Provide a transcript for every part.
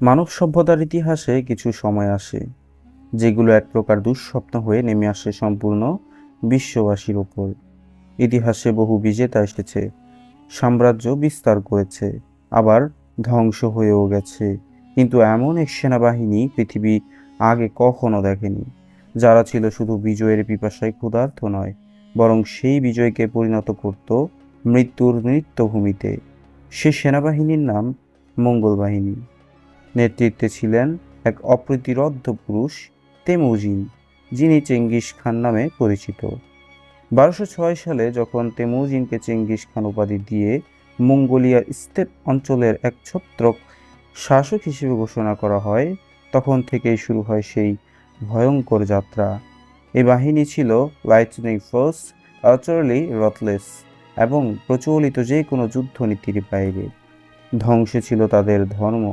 মানব সভ্যতার ইতিহাসে কিছু সময় আসে, যেগুলো এক প্রকার দুঃস্বপ্ন হয়ে নেমে আসে সম্পূর্ণ বিশ্ববাসীর ওপর। ইতিহাসে বহু বিজেতা এসেছে, সাম্রাজ্য বিস্তার করেছে, আবার ধ্বংস হয়েও গেছে। কিন্তু এমন এক সেনাবাহিনী পৃথিবী আগে কখনো দেখেনি, যারা ছিল শুধু বিজয়ের পিপাসায় ক্ষুধার্ত নয়, বরং সেই বিজয়কে পরিণত করত মৃত্যুর নৃত্যভূমিতে। সে সেনাবাহিনীর নাম মঙ্গল বাহিনী। নেতৃত্বে ছিলেন এক অপ্রতিরোধ্য পুরুষ, তেমুজিন, যিনি চেঙ্গিস খান নামে পরিচিত। বারোশো ছয় সালে যখন তেমুজিনকে চেঙ্গিস খান উপাধি দিয়ে মঙ্গোলিয়ার স্টেপ অঞ্চলের এক ছত্রক শাসক হিসেবে ঘোষণা করা হয়, তখন থেকেই শুরু হয় সেই ভয়ঙ্কর যাত্রা। এই বাহিনী ছিল লাইটনিং ফোর্স আচারলি রথলেস এবং প্রচলিত যে কোনো যুদ্ধনীতির বাইরে। ধ্বংস ছিল তাদের ধর্ম।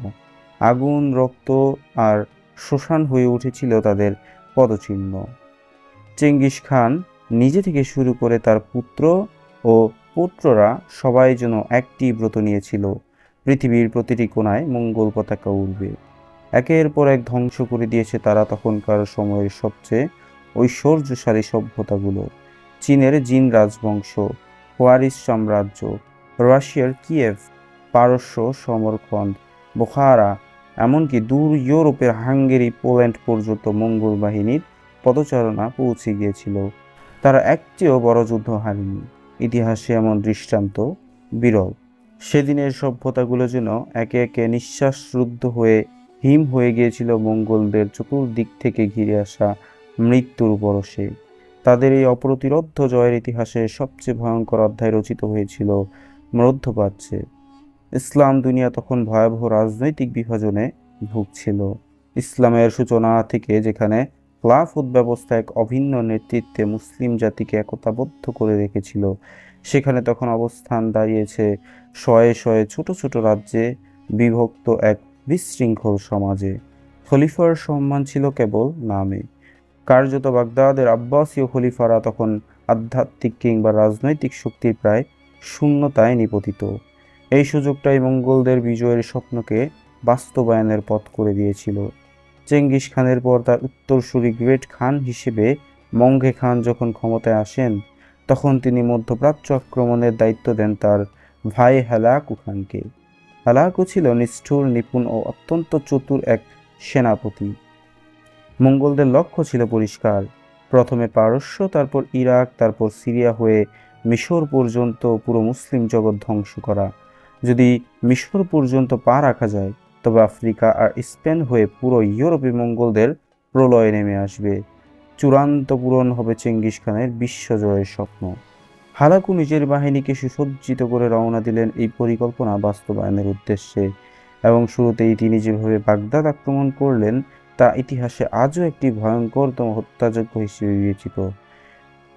আগুন, রক্ত আর শ্মশান হয়ে উঠেছিল তাদের পদচিহ্ন। চেঙ্গিস খান নিজে থেকে শুরু করে তার পুত্র ও পুত্ররা সবাই যেন একটি ব্রত নিয়েছিল। পৃথিবীর প্রতিটি কোণায় মঙ্গল পতাকা উড়বে। একের পর এক ধ্বংস করে দিয়েছে তারা তখনকার সময়ের সবচেয়ে ঐশ্বর্যশালী সভ্যতাগুলো। চীনের জিন রাজবংশ ওয়ারিস সাম্রাজ্য, রাশিয়ার কিয়েভ, পারস্য সমরখন্ড বোখারা এমনকি দূর ইউরোপের হাঙ্গেরি, পোল্যান্ড পর্যন্ত মঙ্গল বাহিনীর পদচারণা পৌঁছে গিয়েছিল। তারা একটিও বড় যুদ্ধ হারেনি। ইতিহাসে এমন দৃষ্টান্ত বিরল। সেদিনের সভ্যতাগুলো যেন একে একে নিঃশ্বাসরুদ্ধ হয়ে, হিম হয়ে গিয়েছিল মঙ্গলদের চতুর্দিক থেকে ঘিরে আসা মৃত্যুর পরশে তাদের এই অপ্রতিরোধ্য জয়ের ইতিহাসে সবচেয়ে ভয়ঙ্কর অধ্যায় রচিত হয়েছিল মধ্যপ্রাচ্যে। ইসলাম দুনিয়া তখন ভয়াবহ রাজনৈতিক বিভাজনে ভুগছিল। ইসলামের সূচনা থেকে যেখানে খেলাফত ব্যবস্থা এক অভিন্ন নেতৃত্বে মুসলিম জাতিকে একতাবদ্ধ করে রেখেছিল, সেখানে তখন অবস্থান দাঁড়িয়েছে শয়ে শয়ে ছোট ছোট রাজ্যে বিভক্ত এক বিশৃঙ্খল সমাজে। খলিফার সম্মান ছিল কেবল নামে। কার্যত বাগদাদের আব্বাসীয় খলিফারা তখন আধ্যাত্মিক কিংবা রাজনৈতিক শক্তির প্রায় শূন্যতায় নিপতিত। এই সুযোগটাই মঙ্গলদের বিজয়ের স্বপ্নকে বাস্তবায়নের পথ করে দিয়েছিল। চেঙ্গিস খানের পর তার উত্তরসূরি গ্রেট খান হিসেবে মঙ্গে খান যখন ক্ষমতায় আসেন, তখন তিনি মধ্যপ্রাচ্য আক্রমণের দায়িত্ব দেন তার ভাই হেলাকু খানকে। হেলাকু ছিল নিষ্ঠুর, নিপুণ ও অত্যন্ত চতুর এক সেনাপতি। মঙ্গলদের লক্ষ্য ছিল পরিষ্কার। প্রথমে পারস্য, তারপর ইরাক, তারপর সিরিয়া হয়ে মিশর পর্যন্ত পুরো মুসলিম জগৎ ধ্বংস করা। যদি মিশর পর্যন্ত পা রাখা যায়, তবে আফ্রিকা আর স্পেন হয়ে পুরো ইউরোপে মঙ্গলদের প্রলয় নেমে আসবে। চূড়ান্ত পূরণ হবে চেঙ্গিস খানের বিশ্বজয়ের স্বপ্ন। হালাকু নিজের বাহিনীকে সুসজ্জিত করে রওনা দিলেন এই পরিকল্পনা বাস্তবায়নের উদ্দেশ্যে এবং শুরুতেই তিনি যেভাবে বাগদাদ আক্রমণ করলেন, তা ইতিহাসে আজও একটি ভয়ঙ্করতম হত্যাযজ্ঞ হিসেবে বিবেচিত।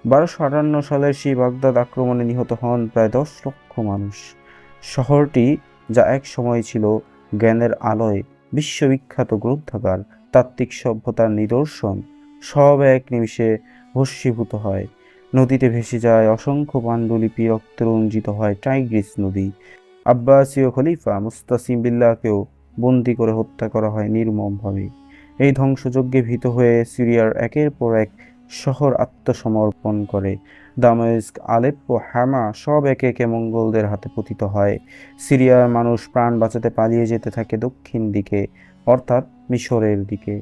বারোশো আটান্ন সালের সেই বাগদাদ আক্রমণে নিহত হন প্রায় দশ লক্ষ মানুষ। শহরটি যা এক সময় ছিল জ্ঞানের আলোয় বিশ্ববিখ্যাত গ্রন্থাগার, তাত্ত্বিক সভ্যতার নিদর্শন, সব এক নিমিষে ভস্মীভূত হয়। নদীতে ভেসে যায় অসংখ্য পাণ্ডুলিপি, রক্তে রঞ্জিত হয় টাইগ্রিস নদী। আব্বাসীয় খলিফা মুস্তাসিম বিল্লাহকেও বন্দি করে হত্যা করা হয় নির্মমভাবে। এই ধ্বংসযজ্ঞে ভীত হয়ে সিরিয়ার একের পর এক শহর আত্মসমর্পণ করে। দামেস্ক, আলেপ্পো হ্যামা সব একে একে মঙ্গলদের হাতে পতিত হয়। সিরিয়ার মানুষ প্রাণ বাঁচাতে পালিয়ে যেতে থাকে দক্ষিণ দিকে, অর্থাৎ মিশরের দিকে।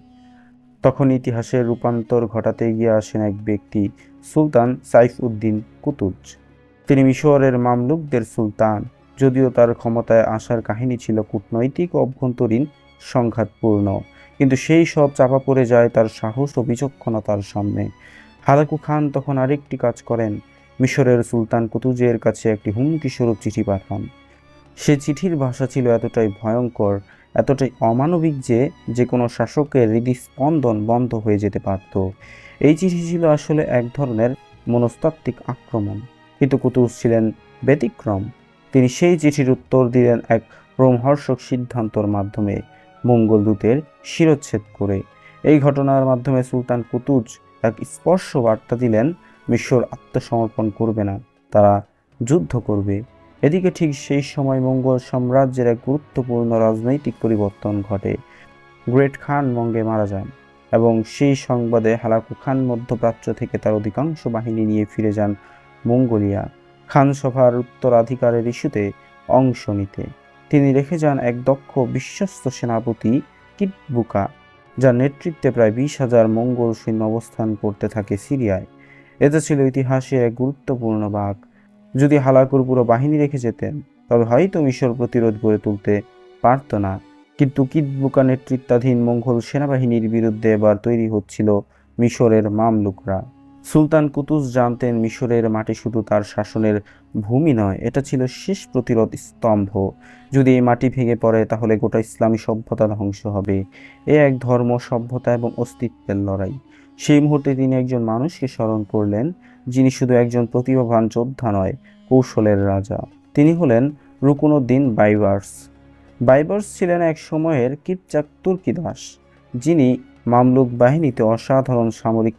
তখন ইতিহাসের রূপান্তর ঘটাতে গিয়ে আসেন এক ব্যক্তি, সুলতান সাইফ উদ্দিন কুতুজ। তিনি মিশরের মামলুকদের সুলতান, যদিও তার ক্ষমতায় আসার কাহিনী ছিল কূটনৈতিক অভ্যন্তরীণ সংঘাতপূর্ণ। কিন্তু সেই সব চাপা পড়ে যায় তার সাহস ও বিচক্ষণতার সামনে। হালাকু খান তখন আরেকটি কাজ করেন। মিশরের সুলতান কুতুজের কাছে একটি হুমকি স্বরূপ চিঠি পাঠান। সে চিঠির ভাষা ছিল এতটাই ভয়ঙ্কর, এতটাই অমানবিক যে যে কোনো শাসকের হৃদস্পন্দন বন্ধ হয়ে যেতে পারত। এই চিঠি ছিল আসলে এক ধরনের মনস্তাত্ত্বিক আক্রমণ। কিন্তু কুতুজ ছিলেন ব্যতিক্রম। তিনি সেই চিঠির উত্তর দিলেন এক রোমহর্ষক সিদ্ধান্তর মাধ্যমে, মঙ্গল দূতের শিরচ্ছেদ করে। এই ঘটনার মাধ্যমে সুলতান কুতুজ এক স্পর্শ বার্তা দিলেন, মিশর আত্মসমর্পণ করবে না, তারা যুদ্ধ করবে। এদিকে ঠিক সেই সময় মঙ্গল সাম্রাজ্যের এক গুরুত্বপূর্ণ রাজনৈতিক পরিবর্তন ঘটে। গ্রেট খান মঙ্গে মারা যান এবং সেই সংবাদে হালাকু খান মধ্যপ্রাচ্য থেকে তার অধিকাংশ বাহিনী নিয়ে ফিরে যান মঙ্গোলিয়া। খান সভার উত্তরাধিকারের ইস্যুতে অংশ নিতে। তিনি রেখে যান এক দক্ষ, বিশ্বস্ত সেনাপতি কিটবুকা যার নেতৃত্বে প্রায় বিশ হাজার মঙ্গল সৈন্য অবস্থান করতে থাকে সিরিয়ায়। এটা ছিল ইতিহাসের এক গুরুত্বপূর্ণ ভাগ যদি হালাকুর পুরো বাহিনী রেখে যেতেন, তবে হয়তো মিশর প্রতিরোধ গড়ে তুলতে পারত না। কিন্তু কিদবুকা নেতৃত্বাধীন মঙ্গল সেনাবাহিনীর বিরুদ্ধে এবার তৈরি হচ্ছিল মিশরের মামলুকরা। সুলতান কুতুস জানতেন মিশরের মাটি শুধু তার শাসনের ভূমি নয়, এটা ছিল শেষ প্রতিরোধ স্তম্ভ। যদি এই মাটি ভেঙে পড়ে, তাহলে গোটা ইসলামী সভ্যতা ধ্বংস হবে। এ এক ধর্ম, সভ্যতা এবং অস্তিত্বের লড়াই। সেই মুহূর্তে তিনি একজন মানুষকে স্মরণ করলেন, যিনি শুধু একজন প্রতিভাবান যোদ্ধা নয়, কৌশলের রাজা। তিনি হলেন রুকুনুদ্দিন বাইবার্স। বাইবার্স ছিলেন এক সময়ের কিপচাক তুর্কি দাস, যিনি মামলুক বাহিনীতে অসাধারণ সামরিক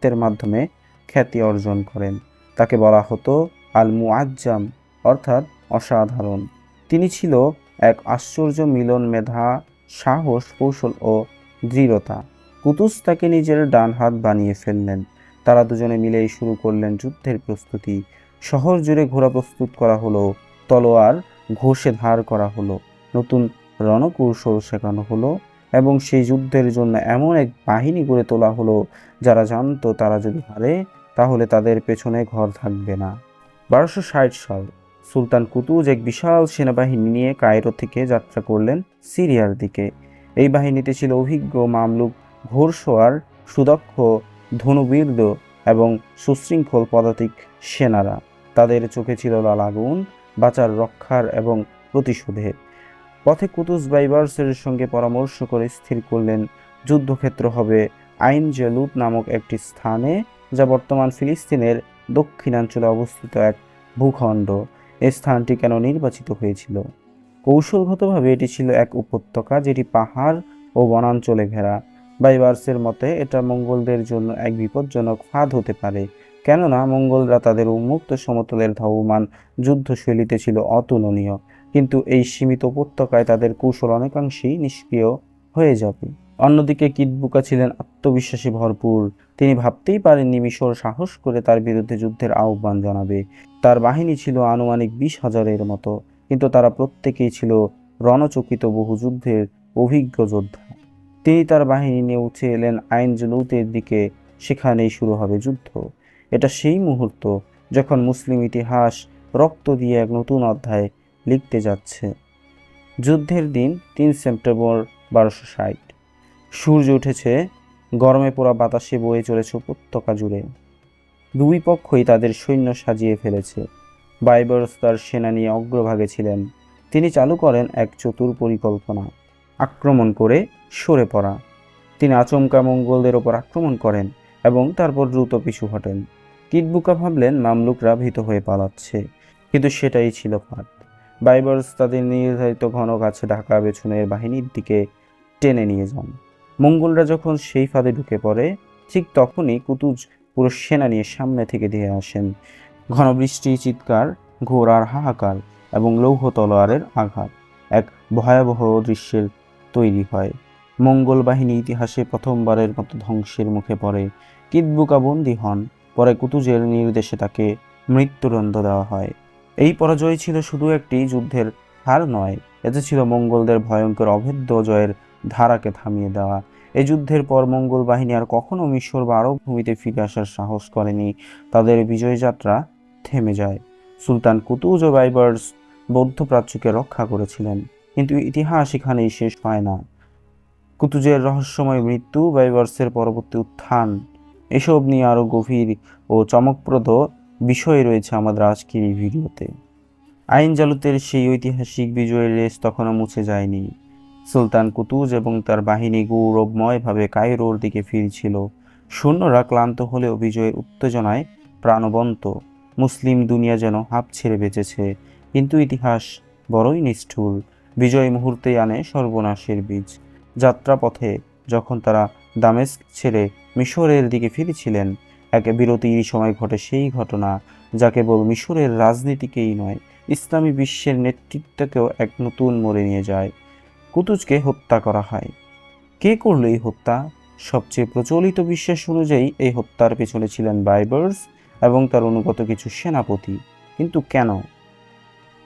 কৃতিত্বের মাধ্যমে খ্যাতি অর্জন করেন। তাকে বলা হতো আল মুআজ্জাম অর্থাৎ অসাধারণ। তিনি ছিল এক আশ্চর্য মিলন মেধা, সাহস, কৌশল ও দৃঢ়তা। কুতুস তাকে নিজের ডান হাত বানিয়ে ফেললেন। তারা দুজনে মিলেই শুরু করলেন যুদ্ধের প্রস্তুতি। শহর জুড়ে ঘোড়া প্রস্তুত করা হলো, তলোয়ার ঘষে ধার করা হলো, নতুন রণকৌশল শেখানো হলো এবং সেই যুদ্ধের জন্য এমন এক বাহিনী গড়ে তোলা হলো, যারা জানতো তারা যদি হারে, তাহলে তাদের পেছনে ঘর থাকবে না। বারোশো ষাট সাল, সুলতান কুতুজ এক বিশাল সেনাবাহিনী নিয়ে কায়রো থেকে যাত্রা করলেন সিরিয়ার দিকে। এই বাহিনীতে ছিল অভিজ্ঞ মামলুক ঘোরসোয়ার সুদক্ষ ধনুবীর্দ এবং সুশৃঙ্খল পদাতিক সেনারা। তাদের চোখে ছিল লাল আগুন, বাঁচার রক্ষার এবং প্রতিশোধের। পথে কুতুস বাইবার্সের সঙ্গে পরামর্শ করে স্থির করলেন, যুদ্ধক্ষেত্র হবে আইন জেলুত নামক একটি স্থানে, যা বর্তমান ফিলিস্তিনের দক্ষিণাঞ্চলে অবস্থিত এক ভূখণ্ড। এই স্থানটি কেন নির্বাচিত হয়েছিল? কৌশলগতভাবে এটি ছিল এক উপত্যকা যেটি পাহাড় ও বনাঞ্চলে ঘেরা। বাইবার্সের মতে, এটা মঙ্গলদের জন্য এক বিপজ্জনক ফাঁদ হতে পারে। কেননা, মঙ্গলরা তাদের উন্মুক্ত সমতলের ধাবমান যুদ্ধশৈলীতে ছিল অতুলনীয়। কিন্তু এই সীমিত উপত্যকায় তাদের কৌশল অনেকাংশেই নিষ্ক্রিয় হয়ে যাবে। অন্যদিকে কিটবুকা ছিলেন আত্মবিশ্বাসী ভরপুর। তিনি ভাবতেই পারেননি মিশর সাহস করে তার বিরুদ্ধে যুদ্ধের আহ্বান জানাবে। তার বাহিনী ছিল আনুমানিক বিশ হাজারের মতো, কিন্তু তারা প্রত্যেকেই ছিল রণচকিত বহু যুদ্ধের অভিজ্ঞ যোদ্ধা। তিনি তার বাহিনী নিয়ে উঠে এলেন আইন জলুতের দিকে, সেখানেই শুরু হবে যুদ্ধ। এটা সেই মুহূর্ত যখন মুসলিম ইতিহাস রক্ত দিয়ে এক নতুন অধ্যায় লিখতে যাচ্ছে। যুদ্ধের দিন তিন সেপ্টেম্বর বারোশো ষাট। সূর্য উঠেছে, গরমে পোড়া বাতাসে বয়ে চলেছে উপত্যকা জুড়ে। দুই পক্ষই তাদের সৈন্য সাজিয়ে ফেলেছে। বাইবার্স তার সেনা নিয়ে অগ্রভাগে ছিলেন। তিনি চালু করেন এক চতুর পরিকল্পনা, আক্রমণ করে সরে পড়া। তিনি আচমকা মঙ্গলদের ওপর আক্রমণ করেন এবং তারপর দ্রুত পিছু হটেন। কিটবুকা ভাবলেন মামলুকরা ভীত হয়ে পালাচ্ছে। কিন্তু সেটাই ছিল ফাঁদ। বাইবার্স তাদের নির্ধারিত ঘন গাছে ঢাকা পেছনের বাহিনীর দিকে টেনে নিয়ে যান। মঙ্গলরা যখন সেই ফাঁদে ঢুকে পড়ে, ঠিক তখনই কুতুজ পুরো সেনা নিয়ে সামনে থেকে দিয়ে আসেন। ঘন বৃষ্টি, চিৎকার ঘোড়ার হাহাকার এবং লৌহ তলোয়ারের আঘাত এক ভয়াবহ দৃশ্যের তৈরি হয়। মঙ্গল বাহিনী ইতিহাসে প্রথমবারের মতো ধ্বংসের মুখে পড়ে। কিদবুকা বন্দী হন, পরে কুতুজের নির্দেশে তাকে মৃত্যুদণ্ড দেওয়া হয়। এই পরাজয় ছিল শুধু একটি যুদ্ধের হার নয়, এতে ছিল মঙ্গলদের ভয়ঙ্কর অভেদ্য জয়ের ধারাকে থামিয়ে দেওয়া। এই যুদ্ধের পর মঙ্গল বাহিনী আর কখনো মিশর বা আরব ভূমিতে ফিরে আসার সাহস করেনি। তাদের বিজয়যাত্রা থেমে যায়। সুলতান কুতুজ ও বাইবার্স বৌদ্ধ প্রাচ্যকে রক্ষা করেছিলেন। কিন্তু ইতিহাস এখানেই শেষ হয় না। কুতুজের রহস্যময় মৃত্যু, বাইবার্সের পরবর্তী উত্থান, এসব নিয়ে আরও গভীর ও চমকপ্রদ বিষয় রয়েছে আমাদের আজকের এই ভিডিওতে। আইন জালুতের সেই ঐতিহাসিক বিজয়ের রেস তখনও মুছে যায়নি। সুলতান কুতুজ এবং তার বাহিনী গৌরবময়ভাবে কায়রোর দিকে ফিরছিল। সৈন্যরা ক্লান্ত হলেও বিজয়ের উত্তেজনায় প্রাণবন্ত। মুসলিম দুনিয়া যেন হাঁপ ছেড়ে বেঁচেছে, কিন্তু ইতিহাস বড়ই নিষ্ঠুর। বিজয় মুহূর্তেই আনে সর্বনাশের বীজ। যাত্রাপথে যখন তারা দামেস্ক ছেড়ে মিশরের দিকে ফিরেছিলেন এক বিরতির সময় ঘটে সেই ঘটনা যা কেবল মিশরের রাজনীতিকেই নয়, ইসলামী বিশ্বের নেতৃত্বকেও এক নতুন মোড়ে নিয়ে যায়। কুতুজকে হত্যা করা হয়। কে করল এই হত্যা? সবচেয়ে প্রচলিত বিশ্বাস অনুযায়ী এই হত্যার পেছনে ছিলেন বাইবার্স এবং তার অনুগত কিছু সেনাপতি। কিন্তু কেন?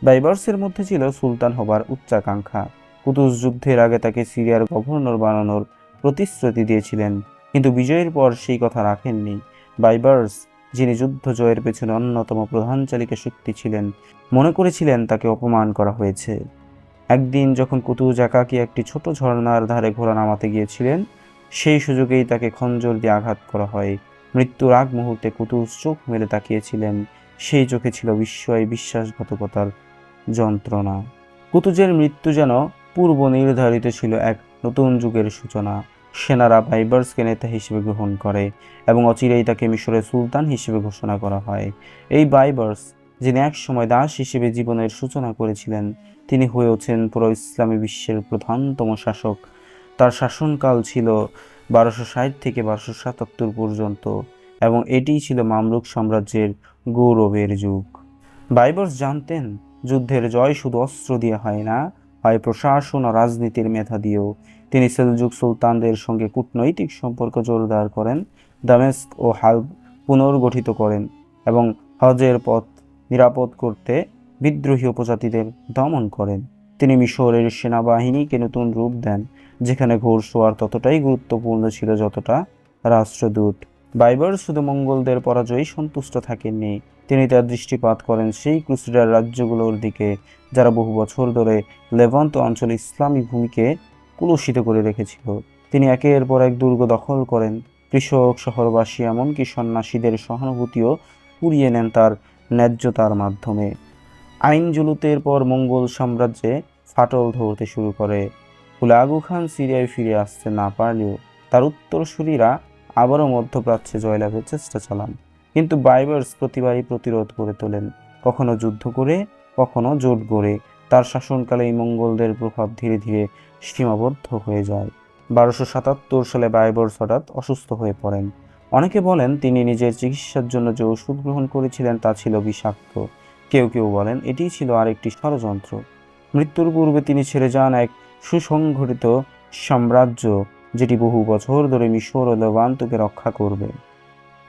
বাইবার্সের মধ্যে ছিল সুলতান হবার উচ্চাকাঙ্ক্ষা। কুতুজ যুদ্ধের আগে তাকে সিরিয়ার গভর্নর বানানোর প্রতিশ্রুতি দিয়েছিলেন, কিন্তু বিজয়ের পর সেই কথা রাখেননি। বাইবার্স, যিনি যুদ্ধ জয়ের পেছনে অন্যতম প্রধান চালিকা শক্তি ছিলেন, মনে করেছিলেন তাকে অপমান করা হয়েছে। একদিন যখন কুতুজ একাকী একটি ছোট ঝর্ণার ধারে ঘোড়া নামাতে গিয়েছিলেন, সেই সুযোগেই তাকে খঞ্জর দিয়ে আঘাত করা হয়। মৃত্যুর আগ মুহূর্তে কুতুজ চোখ মেলে তাকিয়েছিলেন। সেই চোখে ছিল বিস্ময় বিশ্বাসঘাতকতার যন্ত্রণা। কুতুজের মৃত্যু যেন পূর্ব নির্ধারিত ছিল এক নতুন যুগের সূচনা। সেনারা বাইবার্সকে নেতা হিসেবে গ্রহণ করে এবং অচিরেই তাকে মিশরের সুলতান হিসেবে ঘোষণা করা হয়। এই বাইবার্স যিনি একসময় দাস হিসেবে জীবনের সূচনা করেছিলেন, তিনি হয়ে ওঠেন পুরো ইসলামী বিশ্বের প্রধানতম শাসক। তার শাসনকাল ছিল বারোশো ষাট থেকে বারোশো সাতাত্তর পর্যন্ত এবং এটিই ছিল মামলুক সাম্রাজ্যের গৌরবের যুগ। বাইবার্স জানতেন, যুদ্ধের জয় শুধু অস্ত্র দিয়ে হয় না, হয় প্রশাসন ও রাজনীতির মেধা দিয়েও। তিনি সেলজুক সুলতানদের সঙ্গে কূটনৈতিক সম্পর্ক জোরদার করেন, দামেস্ক ও হালব পুনর্গঠিত করেন এবং হজের পথ নিরাপদ করতে বিদ্রোহী উপজাতিদের দমন করেন। তিনি মিশরের সেনাবাহিনীকে নতুন রূপ দেন, যেখানে ঘোড়সোয়ার ততটাই গুরুত্বপূর্ণ ছিল যতটা রাষ্ট্রদূত। বাইবার শুধু মঙ্গলদের পরাজয়ই সন্তুষ্ট থাকেননি, তিনি তার দৃষ্টিপাত করেন সেই ক্রুসেডার রাজ্যগুলোর দিকে, যারা বহু বছর ধরে লেভান্ত অঞ্চলে ইসলামী ভূমিকে কুলুষিত করে রেখেছিল। তিনি একের পর এক দুর্গ দখল করেন। কৃষক, শহরবাসী এমনকি সন্ন্যাসীদের সহানুভূতিও পুড়িয়ে নেন তার ন্যায্যতার মাধ্যমে। আইন জুলুতের পর মঙ্গল সাম্রাজ্যে ফাটল ধরতে শুরু করে। হুলাগু খান সিরিয়ায় ফিরে আসতে না পারলেও তার উত্তরসূরিরা আবারও মধ্যপ্রাচ্যে জয়লাভের চেষ্টা চালান। কিন্তু বাইবার্স প্রতিবারই প্রতিরোধ করে তোলেন। কখনো যুদ্ধ করে, কখনো জোট গড়ে। তার শাসনকালে এই মঙ্গলদের প্রভাব ধীরে ধীরে সীমাবদ্ধ হয়ে যায়। বারোশো সাতাত্তর সালে বাইবার্স হঠাৎ অসুস্থ হয়ে পড়েন। অনেকে বলেন, তিনি নিজের চিকিৎসার জন্য যে ওষুধ গ্রহণ করেছিলেন তা ছিল বিষাক্ত। কেউ কেউ বলেন, এটিই ছিল আরেকটি ষড়যন্ত্র। মৃত্যুর পূর্বে তিনি ছেড়ে যান এক সুসংগঠিত সাম্রাজ্য, যেটি বহু বছর ধরে মিশর ও লেভান্তকে রক্ষা করবে।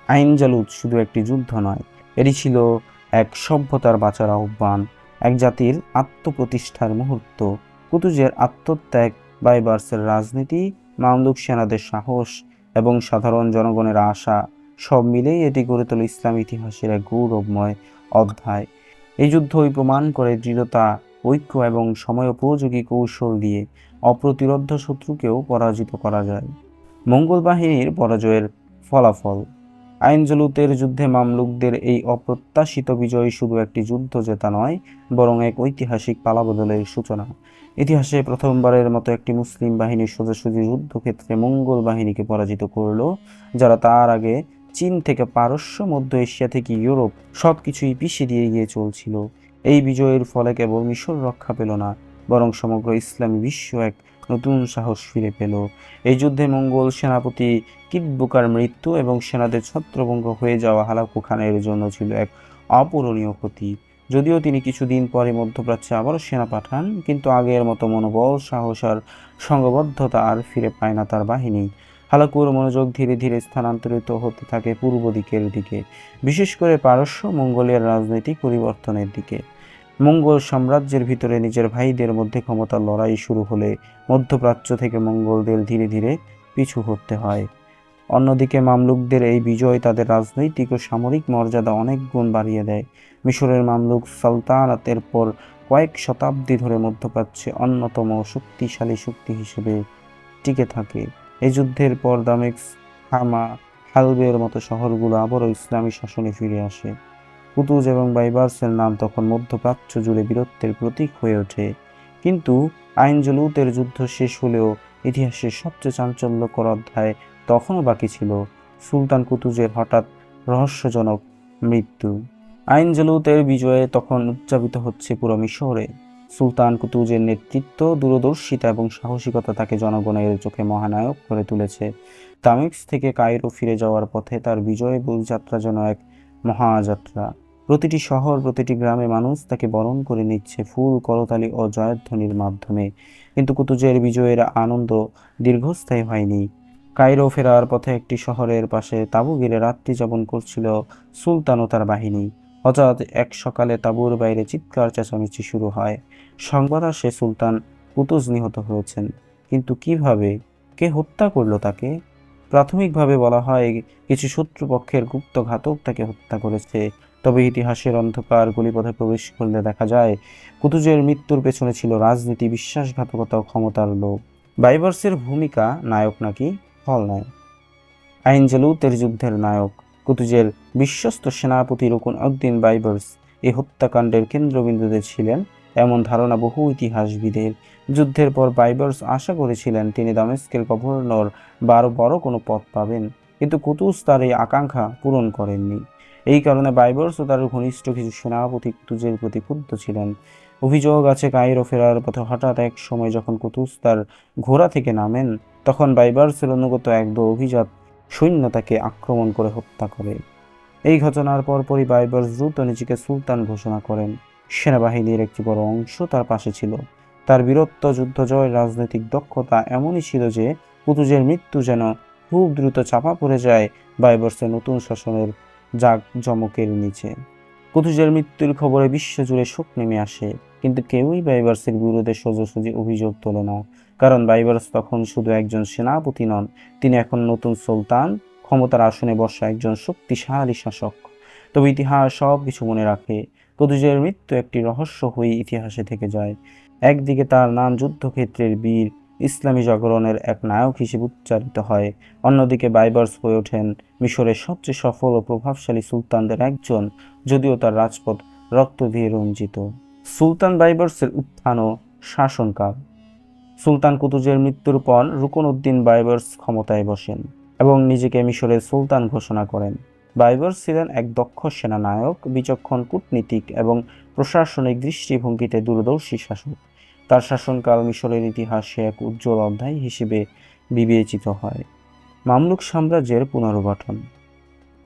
আইন জালুদ শুধু একটি যুদ্ধ নয়, এটি ছিল এক সভ্যতার বাঁচার আহ্বান। এক জাতির আত্মপ্রতিষ্ঠার মুহূর্ত। কুতুজের আত্মত্যাগ, বাইবার্সের রাজনীতি, মামলুক সেনাদের সাহস এবং সাধারণ জনগণের আশা, সব মিলেই এটি গড়ে তোলে ইসলাম ইতিহাসের এক গৌরবময় অধ্যায়। এই যুদ্ধই প্রমাণ করে দৃঢ়তা, ঐক্য এবং সময়োপযোগী কৌশল দিয়ে অপ্রতিরোধ্য শত্রুকেও পরাজিত করা যায়। মঙ্গল বাহিনীর পরাজয়ের ফলাফল আইনজলুতের যুদ্ধে মামলুকদের এই অপ্রত্যাশিত বিজয় শুধু একটি যুদ্ধ জেতা নয়, বরং এক ঐতিহাসিক পালাবদলের সূচনা। ইতিহাসে প্রথমবারের মতো একটি মুসলিম বাহিনী সোজাসুজি যুদ্ধক্ষেত্রে মঙ্গল বাহিনীকে পরাজিত করল, যারা তার আগে চীন থেকে পারস্য, মধ্য এশিয়া থেকে ইউরোপ সব কিছুই পিছিয়ে দিয়ে গিয়ে চলছিল। এই বিজয়ের ফলে কেবল মিশর রক্ষা পেল না, বরং সমগ্র ইসলামী বিশ্ব এক নতুন সাহস ফিরে পেল। এই যুদ্ধে মঙ্গল সেনাপতি কিতবুকার মৃত্যু এবং সেনাদের ছত্রভঙ্গ হয়ে যাওয়া হালাকু খানের জন্য ছিল এক অপূরণীয় ক্ষতি। যদিও তিনি কিছুদিন পরে মধ্যপ্রাচ্যে আবারও সেনা পাঠান, কিন্তু আগের মতো মনোবল, সাহস আর সংঘবদ্ধতা আর ফিরে পায় না তার বাহিনী। হালাকুর মনোযোগ ধীরে ধীরে স্থানান্তরিত হতে থাকে পূর্ব দিকের দিকে, বিশেষ করে পারস্য মঙ্গোলিয়ার রাজনৈতিক পরিবর্তনের দিকে। মঙ্গল সাম্রাজ্যের ভিতরে নিজের ভাইদের মধ্যে ক্ষমতার লড়াই শুরু হলে মধ্যপ্রাচ্য থেকে মঙ্গলদের ধীরে ধীরে পিছু হতে হয়। অন্যদিকে মামলুকদের এই বিজয় তাদের রাজনৈতিক ও সামরিক মর্যাদা অনেক গুণ বাড়িয়ে দেয়। মিশরের মামলুক সালতানাতের পর কয়েক শতাব্দী ধরে মধ্যপ্রাচ্যে অন্যতম শক্তিশালী শক্তি হিসেবে টিকে থাকে। এই যুদ্ধের পর দামেক্স হামা, হালবের মতো শহরগুলো আবারও ইসলামী শাসনে ফিরে আসে। কুতুজ এবং বাইবার্সের নাম তখন মধ্যপ্রাচ্য জুড়ে বীরত্বের প্রতীক হয়ে ওঠে। কিন্তু আইনজলুতের যুদ্ধ শেষ হলেও ইতিহাসের সবচেয়ে চাঞ্চল্যকর অধ্যায় তখনও বাকি ছিল। সুলতান কুতুজের হঠাৎ রহস্যজনক মৃত্যু। আইনজলুতের বিজয়ে তখন উদযাপিত হচ্ছে পুরো মিশরে। সুলতান কুতুজের নেতৃত্ব, দূরদর্শিতা এবং সাহসিকতা তাকে জনগণের চোখে মহানায়ক করে তুলেছে। তামিক্স থেকে কায়রো ফিরে যাওয়ার পথে তার বিজয় যাত্রা যেন এক মহাযাত্রা। প্রতিটি শহর, প্রতিটি গ্রামে মানুষ তাকে বরণ করে নিচ্ছে ফুল, করতালি ও জয়ধ্বনির মাধ্যমে। কিন্তু কুতুজের বিজয়ের আনন্দ দীর্ঘস্থায়ী হয়নি। কায়রো ফেরার পথে একটি শহরের পাশে তাঁবু গিরে রাত্রি যাপন করছিল সুলতান ও তার বাহিনী। হঠাৎ এক সকালে তাঁবুর বাইরে চিৎকার চেঁচামেচি শুরু হয়। সংবাদ আসে সুলতান কুতুজ নিহত হয়েছেন। কিন্তু কীভাবে? কে হত্যা করল তাকে? প্রাথমিকভাবে বলা হয়, কিছু শত্রুপক্ষের গুপ্ত ঘাতক তাকে হত্যা করেছে। তবে ইতিহাসের অন্ধকার গলিপথে প্রবেশ করলে দেখা যায়, কুতুজের মৃত্যুর পেছনে ছিল রাজনীতি, বিশ্বাসঘাতকতা ক্ষমতার লোভ। বাইবার্সের ভূমিকা নায়ক নাকি? খলনায়ক আইনজেলুতের যুদ্ধের নায়ক। কুতুজের বিশ্বস্ত সেনাপতি রুকুন উদ্দিন বাইবার্স এই হত্যাকাণ্ডের কেন্দ্রবিন্দুতে ছিলেন, এমন ধারণা বহু ইতিহাসবিদের। যুদ্ধের পর বাইবার্স আশা করেছিলেন তিনি দামেস্কের গভর্নর বারো বড় কোনো পদ পাবেন, কিন্তু কুতুজ তার এই আকাঙ্ক্ষা পূরণ করেননি। এই কারণে বাইবার্স ও তার ঘনিষ্ঠ কিছু সেনাপতি কুতুজের প্রতি ক্ষুব্ধ ছিলেন। অভিযোগ আছে, কায়রো ফেরার পথে হঠাৎ এক সময় যখন কুতুস তার ঘোড়া থেকে নামেন, তখন বাইবার্সের অনুগত একদল অভিজাত সৈন্য তাকে আক্রমণ করে হত্যা করে। এই ঘটনার পরপরই বাইবার্স দ্রুত নিজেকে সুলতান ঘোষণা করেন। সেনাবাহিনীর একটি বড় অংশ তার পাশে ছিল। তার বীরত্ব যুদ্ধ জয় রাজনৈতিক দক্ষতা এমনই ছিল যে কুতুজের মৃত্যু যেন খুব দ্রুত চাপা পড়ে যায় বাইবার্সের নতুন শাসনের জাগ জমকের নিচে। কুতুজের মৃত্যুর খবরে বিশ্বজুড়ে শোক নেমে আসে, কিন্তু কেউই বাইবার্সের বিরুদ্ধে সোজাসুজি অভিযোগ তোলে না। কারণ বাইবার্স তখন শুধু একজন সেনাপতি নন, তিনি এখন নতুন সুলতান, ক্ষমতার আসনে বসা একজন শক্তিশালী শাসক। তবে ইতিহাস সব কিছু মনে রাখে, কুতুজের মৃত্যু একটি রহস্য হয়ে ইতিহাসে থেকে যায়। একদিকে তার নাম যুদ্ধক্ষেত্রের বীর ইসলামী জাগরণের এক নায়ক হিসেবে উচ্চারিত হয়। অন্যদিকে বাইবার্স হয়ে ওঠেন মিশরের সবচেয়ে সফল ও প্রভাবশালী সুলতানদের একজন, যদিও তার রাজপথ রক্ত দিয়ে রঞ্জিত। সুলতান বাইবার্সের উত্থান ও শাসনকাল। সুলতান কুতুজের মৃত্যুর পর রুকন উদ্দিন বাইবার্স ক্ষমতায় বসেন এবং নিজেকে মিশরের সুলতান ঘোষণা করেন। বাইবার্স ছিলেন এক দক্ষ সেনানায়ক, বিচক্ষণ কূটনীতিক এবং প্রশাসনিক দৃষ্টিভঙ্গিতে দূরদর্শী শাসক। তার শাসনকাল মিশরের ইতিহাসে এক উজ্জ্বল অধ্যায় হিসেবে বিবেচিত হয়। মামলুক সাম্রাজ্যের পুনর্গঠন।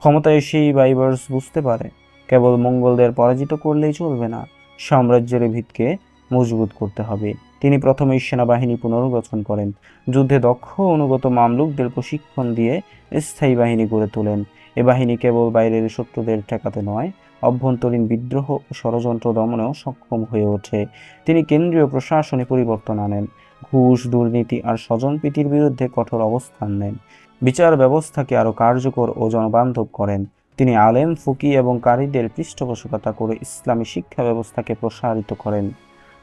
ক্ষমতায় এসেই বাইবার্স বুঝতে পারে, কেবল মঙ্গলদের পরাজিত করলেই চলবে না, সাম্রাজ্যের ভিতকে মজবুত করতে হবে। তিনি প্রথমেই সেনাবাহিনী পুনর্গঠন করেন। যুদ্ধে দক্ষ অনুগত মামলুকদের প্রশিক্ষণ দিয়ে স্থায়ী বাহিনী গড়ে তোলেন। এ বাহিনী কেবল বাইরের শত্রুদের ঠেকাতে নয় অভ্যন্তরীণ বিদ্রোহ ও ষড়যন্ত্র দমনেও সক্ষম হয়ে ওঠে। তিনি কেন্দ্রীয় প্রশাসনে পরিবর্তন আনেন, ঘুষ, দুর্নীতি আর স্বজনপ্রীতির বিরুদ্ধে কঠোর অবস্থান নেন। বিচার ব্যবস্থাকে আরও কার্যকর ও জনবান্ধব করেন। তিনি আলেম, ফুকি এবং কারীদের পৃষ্ঠপোষকতা করে ইসলামী শিক্ষা ব্যবস্থাকে প্রসারিত করেন।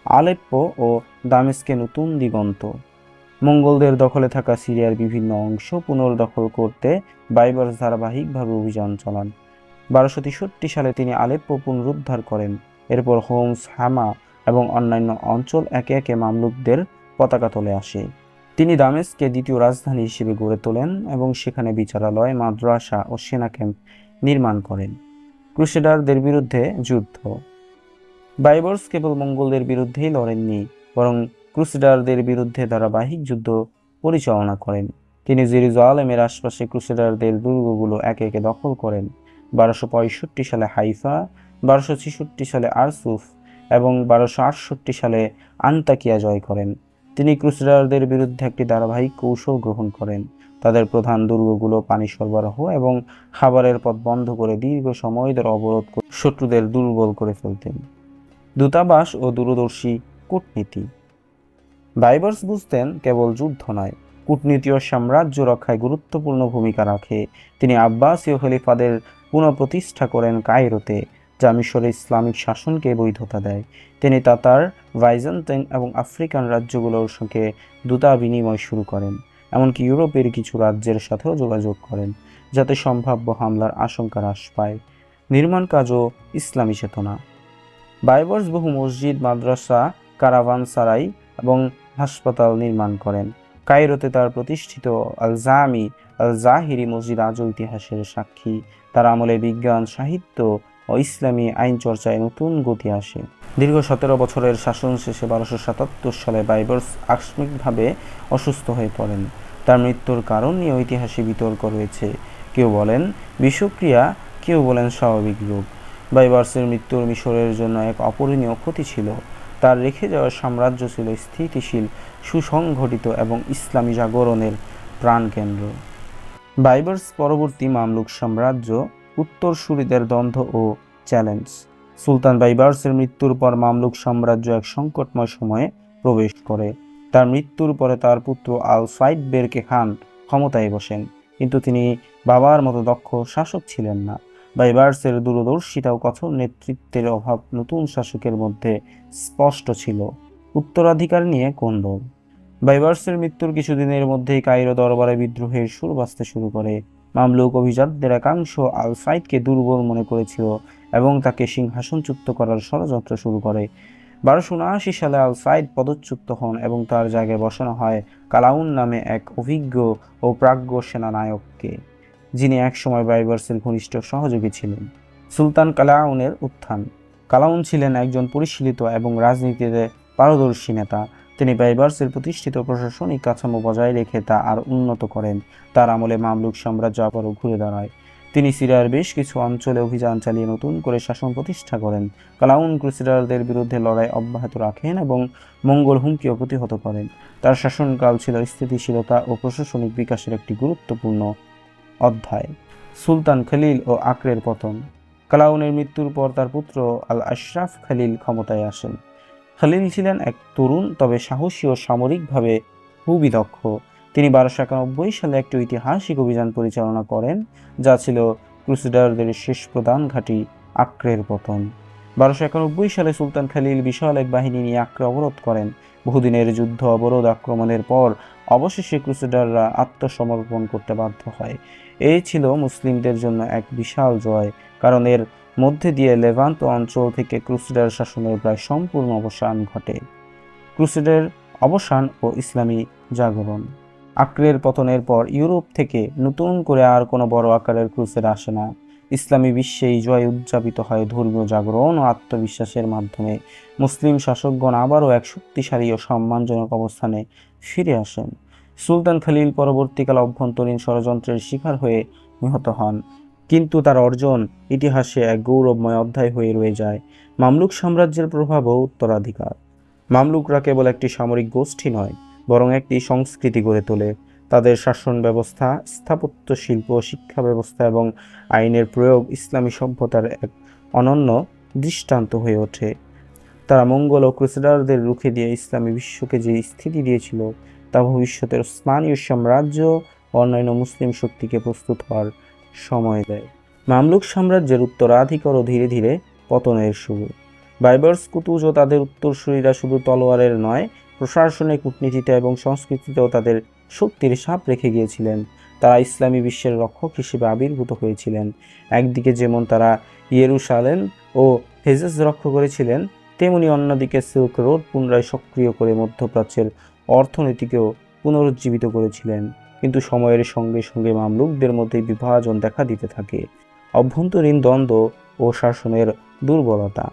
আলেপ্পো ও দামেস্কে নতুন দিগন্ত। মঙ্গলদের দখলে থাকা সিরিয়ার বিভিন্ন অংশ পুনর্দখল করতে বাইবার্স ধারাবাহিকভাবে অভিযান চালান। বারোশো তেষট্টি সালে তিনি আলেপ্পো পুনরুদ্ধার করেন। এরপর হোমস, হামা এবং অন্যান্য অঞ্চল একে একে মামলুকদের পতাকা তোলে আসে। তিনি দামেস্কে দ্বিতীয় রাজধানী হিসেবে গড়ে তোলেন এবং সেখানে বিচারালয়, মাদ্রাসা ও সেনা ক্যাম্প নির্মাণ করেন। ক্রুসেডারদের বিরুদ্ধে যুদ্ধ। বাইবার্স কেবল মঙ্গলদের বিরুদ্ধেই লড়েননি, বরং ক্রুসেডারদের বিরুদ্ধে ধারাবাহিক যুদ্ধ পরিচালনা করেন। তিনি জেরুজালেমের আশপাশে ক্রুসেডারদের দুর্গগুলো একে একে দখল করেন। বারোশো সালে হাইফা, বারোশো সালে আরসুফ এবং বারোশো সালে আন্তাকিয়া জয় করেন। তিনি ক্রুসেডারদের বিরুদ্ধে একটি ধারাবাহিক কৌশল গ্রহণ করেন। তাদের প্রধান দুর্গগুলো পানি সরবরাহ এবং খাবারের পথ বন্ধ করে দীর্ঘ সময় ধরে অবরোধ করে শত্রুদের দুর্বল করে ফেলতেন। দূতাবাস ও দূরদর্শী কূটনীতি। বাইবার্স বুঝতেন কেবল যুদ্ধ নয়, কূটনীতি ও সাম্রাজ্য রক্ষায় গুরুত্বপূর্ণ ভূমিকা রাখে। তিনি আব্বাসীয় খলিফাদের পুনঃপ্রতিষ্ঠা করেন কায়রোতে, যা মিশরের ইসলামিক শাসনকে বৈধতা দেয়। তিনি তাতার ভাইজেন্টাইন এবং আফ্রিকান রাজ্যগুলোর সঙ্গে দূতা বিনিময় শুরু করেন, এমনকি ইউরোপের কিছু রাজ্যের সাথেও যোগাযোগ করেন, যাতে সম্ভাব্য হামলার আশঙ্কা হ্রাস পায়। নির্মাণ কাজও ইসলামী চেতনা। বাইবার্স বহু মসজিদ, মাদ্রাসা, কারাভান সারাই এবং হাসপাতাল নির্মাণ করেন। কায়রোতে তার প্রতিষ্ঠিত আল জামি আল জাহিরি মসজিদ আজও ইতিহাসের সাক্ষী। তার আমলে বিজ্ঞান, সাহিত্য ও ইসলামী আইন চর্চায় নতুন গতি আসে। দীর্ঘ সতেরো বছরের শাসন শেষে বারোশো সাতাত্তর সালে বাইবার্স আকস্মিকভাবে অসুস্থ হয়ে পড়েন। তার মৃত্যুর কারণ নিয়ে ঐতিহাসিক বিতর্ক রয়েছে। কেউ বলেন, বিষক্রিয়া, কেউ বলেন স্বাভাবিক রোগ। বাইবার্সের মৃত্যুর মিশরের জন্য এক অপূরণীয় ক্ষতি ছিল। তার রেখে যাওয়া সাম্রাজ্য ছিল স্থিতিশীল সুসংগঠিত এবং ইসলামী জাগরণের প্রাণকেন্দ্র। বাইবার্স পরবর্তী মামলুক সাম্রাজ্য উত্তরসূরিদের দ্বন্দ্ব ও চ্যালেঞ্জ। সুলতান বাইবার্সের মৃত্যুর পর মামলুক সাম্রাজ্য এক সংকটময় সময়ে প্রবেশ করে। তার মৃত্যুর পরে তার পুত্র আল সাইদ বেরকে খান ক্ষমতায় বসেন, কিন্তু তিনি বাবার মতো দক্ষ শাসক ছিলেন না। বাইবার্সের দূরদর্শিতা ও কঠোর নেতৃত্বের অভাব নতুন শাসকের মধ্যে স্পষ্ট ছিল। উত্তরাধিকার নিয়ে কোন্দল। বাইবার্সের মৃত্যুর কিছুদিনের মধ্যেই কায়রো দরবারে বিদ্রোহের সুর বাঁচতে শুরু করে। মামলুক অভিজাতদের একাংশ আল সাইদকে দুর্বল মনে করেছিল এবং তাকে সিংহাসনচ্যুত করার ষড়যন্ত্র শুরু করে। বারোশো উনআশি সালে আল সাইদ পদচ্যুত হন এবং তার জায়গায় বসানো হয় কালাউন নামে এক অভিজ্ঞ ও প্রাজ্ঞ সেনানায়ককে। যিনি একসময় বাইবার্সের ঘনিষ্ঠ সহযোগী ছিলেন। সুলতান কালাউনের উত্থান। কালাউন ছিলেন একজন পরিশীলিত এবং রাজনীতিতে পারদর্শী নেতা। তিনি বাইবার্সের প্রতিষ্ঠিত প্রশাসনিক কাঠামো বজায় রেখে তা আর উন্নত করেন। তার আমলে মামলুক সাম্রাজ্য আবারও ঘুরে দাঁড়ায়। তিনি সিরিয়ার বেশ কিছু অঞ্চলে অভিযান চালিয়ে নতুন করে শাসন প্রতিষ্ঠা করেন। কালাউন ক্রুসেডারদের বিরুদ্ধে লড়াই অব্যাহত রাখেন এবং মঙ্গল হুমকিও প্রতিহত করেন। তার শাসনকাল ছিল স্থিতিশীলতা ও প্রশাসনিক বিকাশের একটি গুরুত্বপূর্ণ অধ্যায়। সুলতান খলিল ও আকরের পতন। কালাউনের মৃত্যুর পর তার পুত্র আল আশরাফ খলিল ক্ষমতায় আসেন। খলিল ছিলেন এক তরুণ, তবে সাহসী ও সামরিকভাবে খুবই দক্ষ তিনি বারোশো একানব্বই সালে একটি ঐতিহাসিক অভিযান পরিচালনা করেন, যা ছিল ক্রুসেডারদের শেষ প্রধান ঘাঁটি আক্রের পতন। বারোশো একানব্বই সালে সুলতান খালিল বিশাল এক বাহিনী নিয়ে আক্রে অবরোধ করেন। বহুদিনের যুদ্ধ অবরোধ আক্রমণের পর অবশেষে ক্রুসেডাররা আত্মসমর্পণ করতে বাধ্য হয়। এই ছিল মুসলিমদের জন্য এক বিশাল জয়, কারণ এর মধ্যে দিয়ে লেভান্ত অঞ্চল থেকে ক্রুসেডার শাসনের প্রায় সম্পূর্ণ অবসান ঘটে। ক্রুসেডের অবসান ও ইসলামী জাগরণ। আক্রের পতনের পর ইউরোপ থেকে নতুন করে আর কোনো বড় আকারের ক্রুসেড আসে না। ইসলামী বিশ্বে এই জয় উদযাপিত হয় ধর্মীয় জাগরণ ও আত্মবিশ্বাসের মাধ্যমে। মুসলিম শাসকগণ আবারও এক শক্তিশালী ও সম্মানজনক অবস্থানে ফিরে আসেন। সুলতান খলিল পরবর্তীকালে অভ্যন্তরীণ ষড়যন্ত্রের শিকার হয়ে নিহত হন। কিন্তু তার অর্জন ইতিহাসে এক গৌরবময় অধ্যায় হয়ে রয়ে যায়। মামলুক সাম্রাজ্যের প্রভাবও উত্তরাধিকার। মামলুকরা কেবল একটি সামরিক গোষ্ঠী নয়, বরং একটি সংস্কৃতি গড়ে তোলে। তাদের শাসন ব্যবস্থা স্থাপত্য শিল্প, শিক্ষা ব্যবস্থা এবং আইনের প্রয়োগ ইসলামী সভ্যতার এক অনন্য দৃষ্টান্ত হয়ে ওঠে। তারা মঙ্গল ও ক্রুসেডারদের রুখে দিয়ে ইসলামী বিশ্বকে যে স্থিতি দিয়েছিল, তা ভবিষ্যতের স্থানীয় সাম্রাজ্য অন্যান্য মুসলিম শক্তিকে প্রস্তুত হওয়ার সময় দেয়। মামলুক সাম্রাজ্যের উত্তরাধিকারও ধীরে ধীরে পতনের শুরু। বাইবার্স কুতুজ ও তাদের উত্তরসূরিরা শুধু তলোয়ারের নয় প্রশাসনে কূটনীতিতে এবং সংস্কৃতিতেও তাদের শক্তির সাপ রেখে গিয়েছিলেন। তারা ইসলামী বিশ্বের রক্ষক হিসেবে আবির্ভূত হয়েছিলেন। একদিকে যেমন তারা ইয়েরুসালেম ও হেজেস রক্ষা করেছিলেন, তেমনি অন্যদিকে সিল্ক রোড পুনরায় সক্রিয় করে মধ্যপ্রাচ্যের অর্থনীতিকেও পুনরুজ্জীবিত করেছিলেন। কিন্তু সময়ের সঙ্গে সঙ্গে মামলুকদের মধ্যে বিভাজন দেখা দিতে থাকে। অভ্যন্তরীণ দ্বন্দ্ব ও শাসনের দুর্বলতা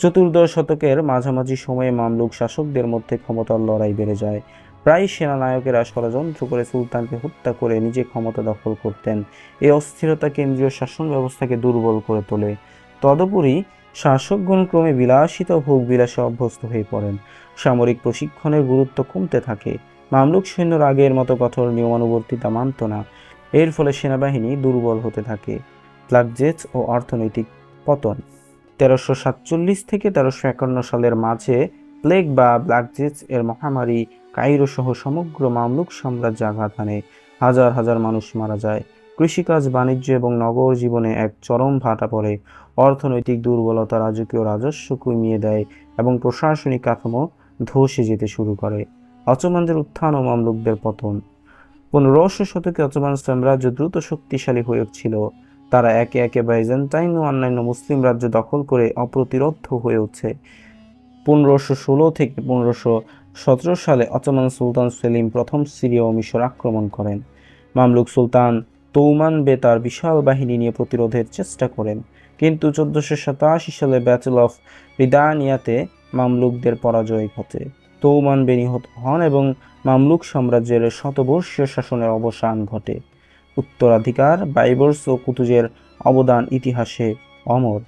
চতুর্দশ শতকের মাঝামাঝি সময়ে মামলুক শাসকদের মধ্যে ক্ষমতার লড়াই বেড়ে যায়। প্রায় সেনানায়কেরা ষড়যন্ত্র করে সুলতানকে হত্যা করে নিজে ক্ষমতা দখল করতেন। এই অস্থিরতা কেন্দ্রীয় শাসন ব্যবস্থাকে দুর্বল করে তোলে। তদুপরি শাসকগণ ক্রমে বিলাসিত ভোগ বিলাসে অভ্যস্ত হয়ে পড়েন। সামরিক প্রশিক্ষণের গুরুত্ব কমতে থাকে। মামলুক সৈন্যর আগের মতো কঠোর নিয়মানুবর্তিতা মানত না। এর ফলে সেনাবাহিনী দুর্বল হতে থাকে। প্লাগজেটস ও অর্থনৈতিক পতন। তেরোশো সাতচল্লিশ থেকে তেরোশো একান্ন সালের মাঝে প্লেগ বা ব্ল্যাকজেটস এর মহামারী কাইরো সহ সমগ্র মামলুক সাম্রাজ্য আঘাত হানে। হাজার হাজার মানুষ মারা যায়। কৃষিকাজ, বাণিজ্য এবং নগর জীবনে এক চরম ভাটা পড়ে। অর্থনৈতিক দুর্বলতা রাজকীয় রাজস্ব কমিয়ে দেয় এবং প্রশাসনিক কাঠামো ধসে যেতে শুরু করে। অচমানদের উত্থান ও মামলুকদের পতন। পনেরোশো শতকে অচমান সাম্রাজ্য দ্রুত শক্তিশালী হয়ে উঠছিল। তারা একে একে বাইজেন্টাইন ও অন্যান্য মুসলিম রাজ্য দখল করে অপ্রতিরোধ হয়ে উঠছে। পনেরোশো ষোলো থেকে পনেরোশো সতেরো সালে অচমান সুলতান সেলিম প্রথম সিরিয়া ও মিশর আক্রমণ করেন। মামলুক সুলতান তৌমান বে তার বিশাল বাহিনী নিয়ে প্রতিরোধের চেষ্টা করেন। কিন্তু চোদ্দশো সাতাশি সালে ব্যাটেল অফ রিদানিয়াতে মামলুকদের পরাজয় ঘটে। তৌমান বেনিহত হন এবং মামলুক সাম্রাজ্যের শতবর্ষীয় শাসনের অবসান ঘটে। উত্তরাধিকার বাইবর্স ও কুতুজের অবদান ইতিহাসে অমর।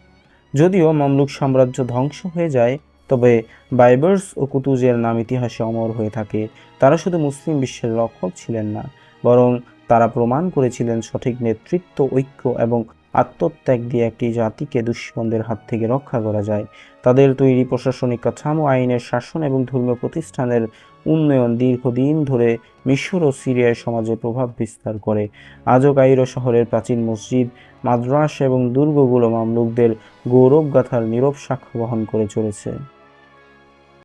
যদিও মামলুক সাম্রাজ্য ধ্বংস হয়ে যায়, তবে বাইবার্স ও কুতুজের নাম ইতিহাসে অমর হয়ে থাকে। তারা শুধু মুসলিম বিশ্বের রক্ষক ছিলেন না, বরং তারা প্রমাণ করেছিলেন সঠিক নেতৃত্ব, ঐক্য এবং আত্মত্যাগ দিয়ে একটি জাতিকে দুশ্মনদের হাত থেকে রক্ষা করা যায়। তাদের তৈরি প্রশাসনিক কাঠামো, আইনের শাসন এবং ধর্মীয় প্রতিষ্ঠানের উন্নয়ন দীর্ঘদিন ধরে মিশর ও সিরিয়ার সমাজে প্রভাব বিস্তার করে। আজও কাইরো শহরের প্রাচীন মসজিদ, মাদ্রাস এবং দুর্গগুলো মামলুকদের গৌরবগাথার নীরব সাক্ষ্য বহন করে চলেছে।